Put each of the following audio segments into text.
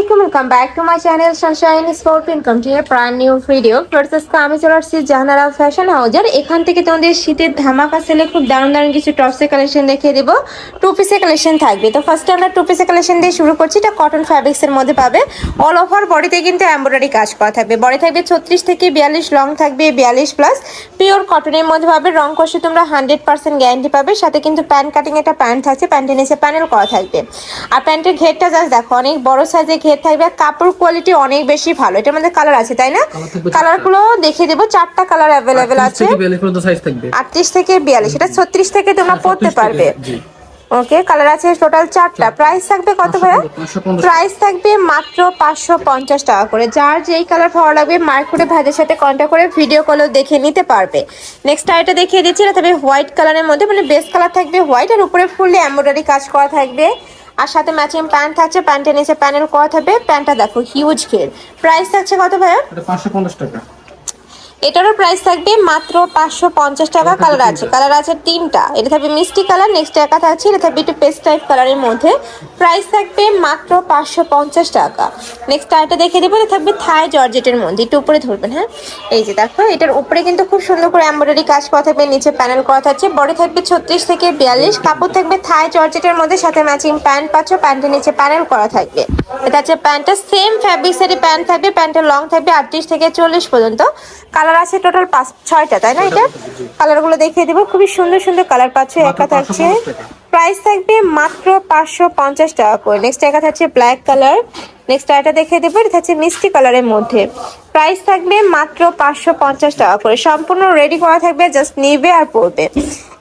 আলাইকুম welcome back to my channel Sunshine Sport income to a brand new video আজকে আমি চলে আসছি জাহানারা ফ্যাশন হাউজার এখান থেকে তোমাদের শীতের ধামাকা সেলে খুব দারুণ দারুণ কিছু টপসের কালেকশন দেখিয়ে দেবো। টু পিসের কালেকশন থাকবে। তো ফার্স্টে আমরা টু পিসের কালেকশন দিয়ে শুরু করছি। এটা কটন ফ্যাব্রিক্সের মধ্যে পাবে। অল ওভার বডিতে কিন্তু এমব্রয়ডারি কাজ করা থাকবে। বডি থাকবে ছত্রিশ থেকে বিয়াল্লিশ লং থাকবে বিয়াল্লিশ প্লাস পিওর কটনের মধ্যে পাবে। রং কষে তোমরা হান্ড্রেড পার্সেন্ট গ্যারান্টি পাবে। সাথে কিন্তু প্যান্ট কাটিং একটা প্যান্ট থাকছে প্যান্টের নিচে প্যানেল করা থাকবে। আর প্যান্টের ঘেরটা জাস্ট দেখো, অনেক বড় সাইজের ঘের থাকবে কাপড় কোয়ালিটি অনেক বেশি ভালো। এটার মধ্যে কালার আছে তাই না? থাকবে কালারগুলো দেখিয়ে দেবো চারটা কালার অ্যাভেলেবেল আছে। আটত্রিশ থেকে বিয়াল্লিশ এটা ছত্রিশ থেকে তোমরা পড়তে পারবে। ওকে কালার আছে টোটাল চারটা। প্রাইস থাকবে কত ভাইয়া? প্রাইস থাকবে মাত্র পাঁচশো পঞ্চাশ টাকা করে। যার যেই কালার ভালো লাগবে মার্কেটে ভাইদের সাথে কন্ট্যাক্ট করে ভিডিও কলও দেখে নিতে পারবে। নেক্সট আইটা দেখিয়ে দিচ্ছি এটা থাকবে হোয়াইট কালারের মধ্যে মানে বেস্ট কালার থাকবে হোয়াইট আর উপরে ফুললি এমব্রয়ডারি কাজ করা থাকবে। আর সাথে ম্যাচিং প্যান্ট থাকছে প্যান্টের নিচে প্যানেল করা থাকবে প্যান্টটা দেখো হিউজ ঘের প্রাইস থাকছে কত ভাইয়া? এটা 550 টাকা। এটারও প্রাইস থাকবে মাত্র পাঁচশো পঞ্চাশ টাকা কালার আছে। কালার আছে তিনটা। এটা থাকবে মিষ্টি কালার নেক্সট একা থাকছে এটা থাকবে একটু পেস্ট টাইপ কালারের মধ্যে। প্রাইস থাকবে মাত্র পাঁচশো পঞ্চাশ টাকা। নেক্সট আরেকটা দেখে দেবো এটা থাকবে থাই জর্জেটের মধ্যে। একটু উপরে ধরবেন হ্যাঁ? এই যে দেখো এটার উপরে কিন্তু খুব সুন্দর করে এমব্রয়ডারি কাজ করা থাকবে নিচে প্যানেল করা থাকছে। বড় থাকবে ছত্রিশ থেকে বিয়াল্লিশ কাপড় থাকবে থাই জর্জেটের মধ্যে সাথে ম্যাচিং প্যান্ট পাচ্ছ প্যান্টের নিচে প্যানেল করা থাকবে। এটা হচ্ছে প্যান্টটা সেম ফ্যাব্রিক্সেরই প্যান্ট থাকবে প্যান্টের লং থাকবে আটত্রিশ থেকে চল্লিশ পর্যন্ত। কালার আছে টোটাল পাঁচ ছয়টা তাই না এটা? কালারগুলো দেখিয়ে দেবো। খুবই সুন্দর সুন্দর কালার পাচ্ছে একা থাকছে। প্রাইস থাকবে মাত্র পাঁচশো পঞ্চাশ টাকা করে। নেক্সট একা থাকছে ব্ল্যাক কালার নেক্সট এটা দেখিয়ে দেবো, এটা হচ্ছে মিষ্টি কালারের মধ্যে। প্রাইস থাকবে মাত্র পাঁচশো পঞ্চাশ টাকা করে। সম্পূর্ণ রেডি করা থাকবে জাস্ট নিবে আর পরবে।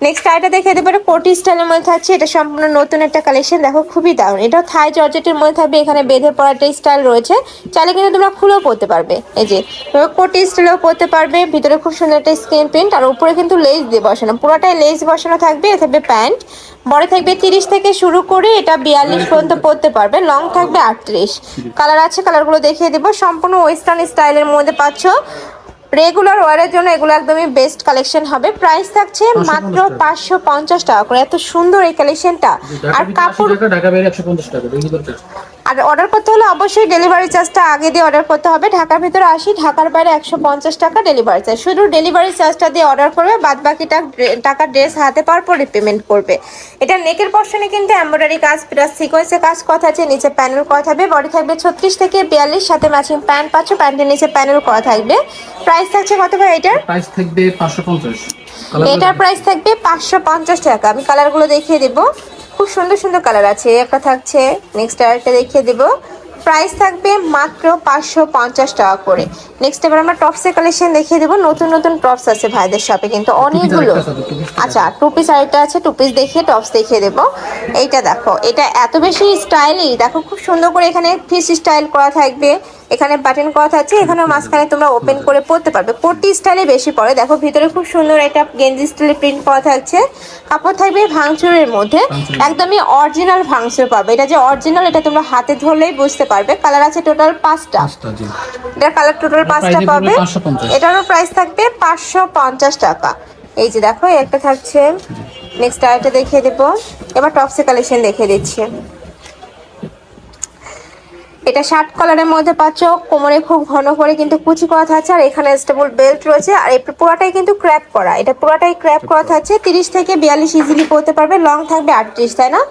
নেক্সট আইটা দেখিয়ে দেবো, এটা কোটি স্টাইলের মধ্যে থাকছে, এটা সম্পূর্ণ নতুন একটা কালেকশন দেখো খুবই দারুণ। এটা থাই জর্জেটের মধ্যে থাকবে, এখানে বেঁধে পড়া একটা স্টাইল রয়েছে। চাইলে কিন্তু তোমরা খুলেও পরতে পারবে। এই যে কোটি স্টাইলেও পরতে পারবে, ভিতরে খুব সুন্দর একটা স্ক্রিন প্রিন্ট আর উপরে কিন্তু লেস দিয়ে বসানো। পুরোটাই লেস বসানো থাকবে এটা থাকবে প্যান্ট। বড় থাকবে তিরিশ থেকে শুরু করে এটা বিয়াল্লিশ পর্যন্ত পরতে পারবে। লং থাকবে আটত্রিশ। কালার আছে কালারগুলো দেখিয়ে দেবো। সম্পূর্ণ ওয়েস্টার্ন স্টাইলের মধ্যে পাচ্ছ। রেগুলার ওয়ারের জন্য এগুলো একদমই বেস্ট কালেকশন হবে। প্রাইস থাকছে মাত্র পাঁচশো পঞ্চাশ টাকা করে। এত সুন্দর এই কালেকশনটা আর কাপড় টাকা ঢাকা বাইরে 150 টাকা দেখি দরকার আর অর্ডার করতে হলে অবশ্যই ডেলিভারি চার্জটা আগে দিয়ে অর্ডার করতে হবে। ঢাকার ভিতরে আসি ঢাকার বাইরে একশো পঞ্চাশ টাকা ডেলিভারি চার্জ শুধু ডেলিভারি চার্জটা দিয়ে অর্ডার করবে বাদ বাকিটা টাকা ড্রেস হাতে পাওয়ার পরে পেমেন্ট করবে। এটা নেকের পশনে কিন্তু এমব্রয়ডারি কাজ প্লাস সিকোয়েন্সে কাজ কথা আছে নিচে প্যানেল করা থাকবে। বডি থাকবে ছত্রিশ থেকে বিয়াল্লিশ সাথে ম্যাচিং প্যান্ট পাচ্ছ প্যান্টের নিচে প্যানেল করা থাকবে। প্রাইস থাকছে কত ভাই এটার? প্রাইস থাকবে 550 কালার এটার প্রাইস থাকবে পাঁচশো পঞ্চাশ টাকা। আমি কালারগুলো দেখিয়ে দেবো। খুব সুন্দর সুন্দর কালার আছে। একটা থাকছে নেক্সট আরেকটা দেখিয়ে দেবো। প্রাইস থাকবে মাত্র পাঁচশো পঞ্চাশ টাকা করে। নেক্সট এবার আমরা টপসের কালেকশন দেখিয়ে দেবো। নতুন নতুন টপস আছে ভাইদের শপে কিন্তু অনেকগুলো। আচ্ছা টু পিস আরেকটা আছে টু পিস দেখিয়ে টপস দেখিয়ে দেবো। এইটা দেখো এটা এত বেশি স্টাইলি দেখো খুব সুন্দর করে এখানে ফিস স্টাইল করা থাকবে। এখানে বাটন করা থাকছে এখানে মাঝখানে তোমরা ওপেন করে পরতে পারবে। কোটি স্টাইলে বেশি পরে দেখো ভিতরে খুব সুন্দর একটা গেঞ্জি স্টাইলে প্রিন্ট করা থাকছে। কাপড় থাকবে ভাঙচুরের মধ্যে। একদমই অরিজিনাল ভাঙচুর পাবে। এটা যে অরিজিনাল এটা তোমরা হাতে ধরলেই বুঝতে পারবে। কালার আছে টোটাল পাঁচটা। এটার কালার টোটাল পাঁচটা পাবে। এটারও প্রাইস থাকবে পাঁচশো পঞ্চাশ টাকা। এই যে দেখো একটা থাকছে। নেক্সট আরেকটা দেখিয়ে দেবো। এবার টপসে কালেকশন দেখিয়ে দিচ্ছি। এটা শার্ট কলারের মধ্যে পাচ্ছ। কোমরে খুব ঘন করে কিন্তু কুচি করা থাকছে আর এখানে স্টেবল বেল্ট রয়েছে। আর এই পুরোটাই কিন্তু ক্র্যাপ করা। এটা পুরোটাই ক্র্যাপ করা থাকছে। তিরিশ থেকে বিয়াল্লিশ ইজিলি পরতে পারবে। লং থাকবে আটত্রিশ তাই না?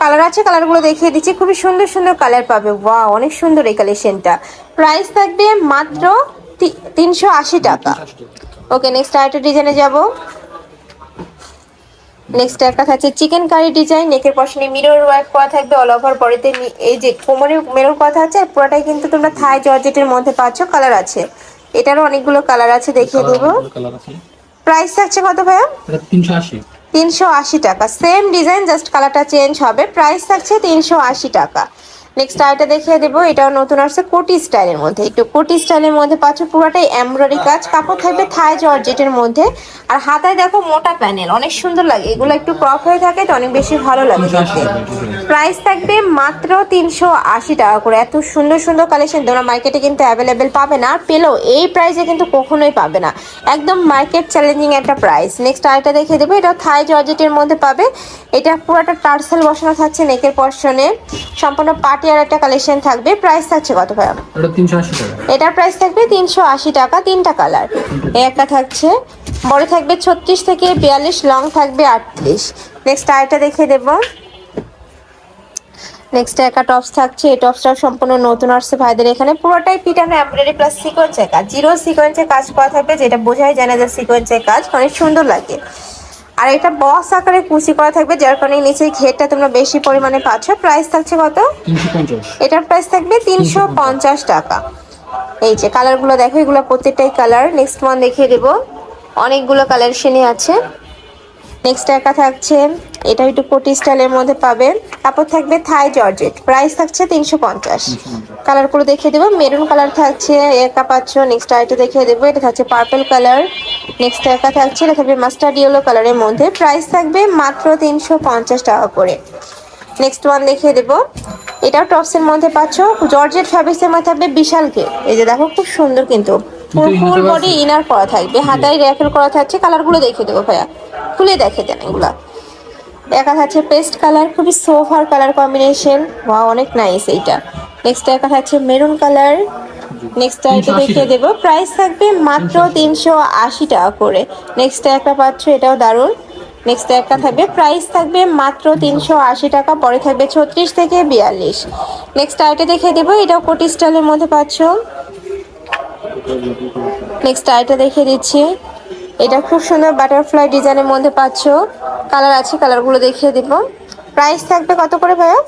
কালার আছে কালারগুলো দেখিয়ে দিচ্ছি। খুবই সুন্দর সুন্দর কালার পাবে। ওয়া অনেক সুন্দর এই কালেকশনটা প্রাইস থাকবে মাত্র তিনশো আশি টাকা। ওকে নেক্সট আরেকটা ডিজাইনে যাব। নেক্সট একটা থাকছে চিকেন কারি ডিজাইন নেকের পশনে মিরর ওয়ার্ক করা থাকবে অল ওভার বডিতে এই যে কোমরে মেরর করা আছে আর পুরোটাই কিন্তু তোমরা থাই জর্জেটের মধ্যে পাচ্ছ কালার আছে। এটারও অনেকগুলো কালার আছে দেখিয়ে দেব। প্রাইস থাকছে কত ভাইয়া? এটা 380 তিনশো আশি টাকা। সেম ডিজাইন জাস্ট কালারটা চেঞ্জ হবে। প্রাইস থাকছে তিনশো আশি টাকা। নেক্সট আইটা দেখিয়ে দেবো এটাও নতুন আসছে কোটি স্টাইলের মধ্যে। একটু কোটি স্টাইলের মধ্যে পাচ্ছ পুরোটাই এমব্রয়ডারি কাজ কাপড় থাকবে থাই জর্জেটের মধ্যে। আর হাতায় দেখো মোটা প্যানেল অনেক সুন্দর লাগে। এগুলো একটু ক্রপ হয়ে থাকে তো অনেক বেশি ভালো লাগে 380 দেখতে। প্রাইস থাকবে মাত্র তিনশো আশি টাকা করে। এত সুন্দর সুন্দর কালেকশন তোমরা মার্কেটে কিন্তু অ্যাভেলেবেল পাবে না। আর পেলেও এই প্রাইসে কিন্তু কখনোই পাবে না। একদম মার্কেট চ্যালেঞ্জিং একটা প্রাইস নেক্সট আরেকটা দেখিয়ে দেবো এটা থাই জর্জেটের মধ্যে পাবে। এটা পুরোটা টার্সেল বসানো থাকছে নেকের পর্শনে সম্পূর্ণ পার্টি পার্টিয়ার একটা কালেকশন থাকবে প্রাইস থাকছে কত ভাইয়া? এটা তিনশো আশি টাকা। এটার প্রাইস থাকবে তিনশো আশি টাকা তিনটা কালার এই একটা থাকছে বড় থাকবে ছত্রিশ থেকে বিয়াল্লিশ লং থাকবে আটত্রিশ। নেক্সট আরেকটা দেখিয়ে দেবো। নেক্সট একটা টপস থাকছে এই টপসটা সম্পূর্ণ নতুন আসছে ভাইদের এখানে। পুরোটাই পিটানো এমব্রয়ডারি প্লাস সিকোয়েন্সের কাজ। জিরো সিকোয়েন্সের কাজ করা থাকবে যেটা বোঝাই যায় না যে সিকোয়েন্সের কাজ অনেক সুন্দর লাগে। আর এটা বক্স আকারে কুচি করা থাকবে যার কারণে নিচের ঘেরটা তোমরা বেশি পরিমাণে পাচ্ছ। প্রাইস থাকছে কত? এটার প্রাইস থাকবে তিনশো পঞ্চাশ টাকা। এই যে কালারগুলো দেখো এগুলো প্রত্যেকটাই কালার নেক্সট ওয়ান দেখিয়ে দেবো। অনেকগুলো কালেকশনই আছে। নেক্সট একা থাকছে। এটা একটু কোটি স্টাইলের মধ্যে পাবে তারপর থাকবে থাই জর্জেট। প্রাইস থাকছে তিনশো পঞ্চাশ। কালারগুলো দেখিয়ে দেবো। মেরুন কালার থাকছে একা পাচ্ছ নেক্সট আইটা দেখিয়ে দেবো। এটা থাকছে পার্পল কালার নেক্সট একা থাকছে এটা থাকবে মাস্টার্ড ইয়েলো কালারের মধ্যে। প্রাইস থাকবে মাত্র তিনশো পঞ্চাশ টাকা করে। নেক্সট ওয়ান দেখিয়ে দেবো। এটাও টপসের মধ্যে পাচ্ছ। জর্জেট ফ্যাব্রিক্সের মধ্যে থাকবে বিশাল কে। এই যে দেখো খুব সুন্দর কিন্তু। ফুল বডি ইনার করা থাকবে। হাতায় র্যাফেল করা থাকছে। কালারগুলো দেখিয়ে দেবো ভাইয়া। খুলে দেখে দেন এগুলা। একা থাকছে পেস্ট কালার খুবই সোফার কালার কম্বিনেশন। বা অনেক নাইস এইটা। নেক্সট একা থাকছে মেরুন কালার। নেক্সট 380 দেখিয়ে দেবো। প্রাইস থাকবে মাত্র তিনশো আশি। টাকা করে। নেক্সট একটা পাচ্ছ এটাও দারুণ। নেক্সট একটা থাকবে। প্রাইস থাকবে মাত্র তিনশো আশি টাকা পরে থাকবে ছত্রিশ থেকে বিয়াল্লিশ। নেক্সট আইটা দেখিয়ে দেবো এটাও কোটি স্টাইলের মধ্যে পাচ্ছ। নেক্সট আইটা দেখিয়ে দিচ্ছি। এটা খুব সুন্দর বাটারফ্লাই ডিজাইনের মধ্যে পাচ্ছ। কালার আছে কালারগুলো দেখিয়ে দিব। প্রাইস থাকবে কত করে ভাইয়া?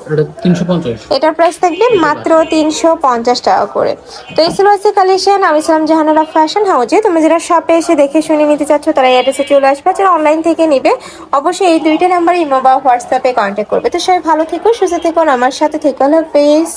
এটার প্রাইস থাকবে মাত্র তিনশো পঞ্চাশ টাকা করে। তো এই ছিল হচ্ছে কালেকশন আমি ছিলাম জাহানুরা ফ্যাশন হাউজে তুমি যারা শপে এসে দেখে শুনে নিতে চাচ্ছ তারা এই অ্যাড্রেসে চলে আসবে। যারা অনলাইন থেকে নিবে অবশ্যই এই দুইটা নাম্বারে ইমো বা হোয়াটসঅ্যাপে কন্ট্যাক্ট করবে। তো সবাই ভালো থেকো সুস্থ থেকো আমার সাথে থেকো হলো পেজ